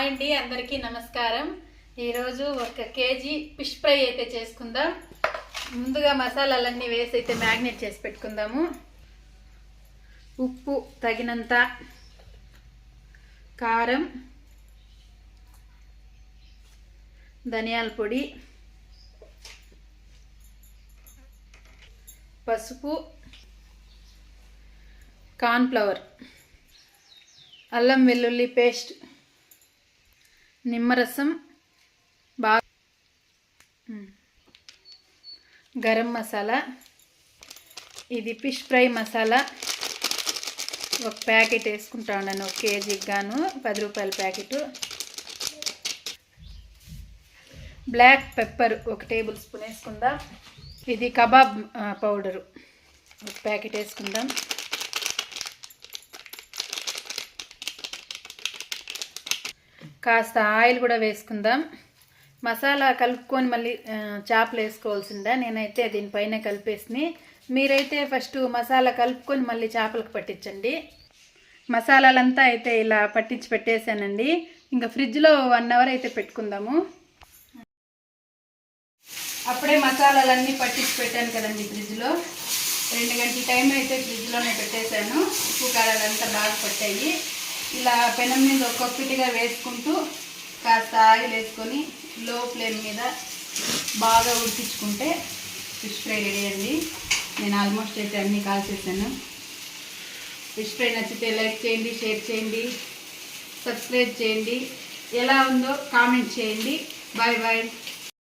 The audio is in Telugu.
హాయ్ అండి అందరికీ నమస్కారం. ఈరోజు ఒక కేజీ ఫిష్ ఫ్రై అయితే చేసుకుందాం. ముందుగా మసాలాలన్నీ వేసి అయితే మ్యాగ్నేట్ చేసి పెట్టుకుందాము. ఉప్పు తగినంత కారం ధనియాల పొడి పసుపు కార్న్ఫ్లవర్ అల్లం వెల్లుల్లి పేస్ట్ నిమ్మరసం బాగా గరం మసాలా ఇది ఫిష్ ఫ్రై మసాలా. ఒక ప్యాకెట్ వేసుకుంటా ఉన్నాను ఒక కేజీకి గాను పది రూపాయల ప్యాకెట్. బ్లాక్ పెప్పర్ ఒక టేబుల్ స్పూన్ వేసుకుందాం. ఇది కబాబ్ పౌడరు. ఒక ప్యాకెట్ వేసుకుందాం. కాస్త ఆయిల్ కూడా వేసుకుందాం. మసాలా కలుపుకొని మళ్ళీ చేపలు వేసుకోవాల్సిందా. నేనైతే దీనిపైన కలిపేసి మీరైతే ఫస్ట్ మసాలా కలుపుకొని మళ్ళీ చేపలకు పట్టించండి. మసాలాలంతా అయితే ఇలా పట్టించి పెట్టేశానండి. ఇంకా ఫ్రిడ్జ్లో వన్ అవర్ అయితే పెట్టుకుందాము. అప్పుడే మసాలాలన్నీ పట్టించి పెట్టాను కదండి ఫ్రిడ్జ్లో. రెండు గంటల టైం అయితే ఫ్రిడ్జ్లోనే పెట్టేశాను. ఉప్పు కారాలంతా బాగా పట్టాయి. ఇలా పెనం మీద ఒక్కొక్కటిగా వేసుకుంటూ కాస్త ఆయిల్ వేసుకొని లో ఫ్లేమ్ మీద బాగా ఉడికించుకుంటే ఫిష్ ఫ్రై రెడీ అండి. నేను ఆల్మోస్ట్ అయితే అన్నీ కాల్చేసాను ఫిష్ ఫ్రై నచ్చితే లైక్ చేయండి షేర్ చేయండి సబ్స్క్రైబ్ చేయండి. ఎలా ఉందో కామెంట్ చేయండి. Bye bye.